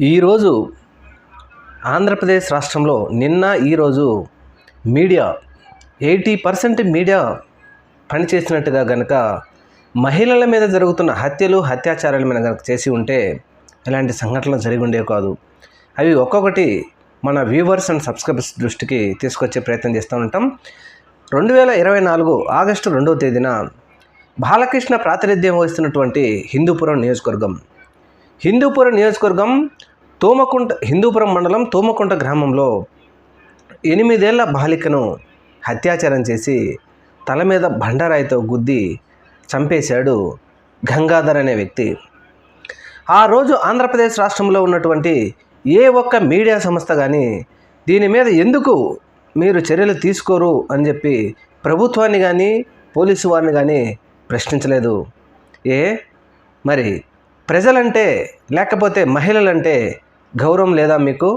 ఈరోజు ఆంధ్రప్రదేశ్ రాష్ట్రంలో నిన్న ఈరోజు మీడియా ఎయిటీ పర్సెంట్ మీడియా పనిచేసినట్టుగా గనక మహిళల మీద జరుగుతున్న హత్యలు అత్యాచారాల మీద కనుక చేసి ఉంటే ఇలాంటి సంఘటనలు జరిగి ఉండేవి కాదు. అవి ఒక్కొక్కటి మన వ్యూవర్స్ అండ్ సబ్స్క్రైబర్స్ దృష్టికి తీసుకొచ్చే ప్రయత్నం చేస్తూ ఉంటాం. రెండు వేల ఇరవై నాలుగు ఆగస్టు రెండవ తేదీన బాలకృష్ణ ప్రాతినిధ్యం వహిస్తున్నటువంటి హిందూపురం నియోజకవర్గం హిందూపురం నియోజకవర్గం తోమకుంట హిందూపురం మండలం తోమకుంట గ్రామంలో ఎనిమిదేళ్ళ బాలికను అత్యాచారం చేసి తల మీద బండరాయితో గుద్ది చంపేశాడు గంగాధర్ అనే వ్యక్తి. ఆ రోజు ఆంధ్రప్రదేశ్ రాష్ట్రంలో ఉన్నటువంటి ఏ ఒక్క మీడియా సంస్థ కానీ దీని మీద ఎందుకు మీరు చర్యలు తీసుకోరు అని చెప్పి ప్రభుత్వాన్ని కానీ పోలీసు వారిని కానీ ప్రశ్నించలేదు. ఏ? మరి ప్రజలంటే లేకపోతే మహిళలంటే గౌరవం లేదా మీకు?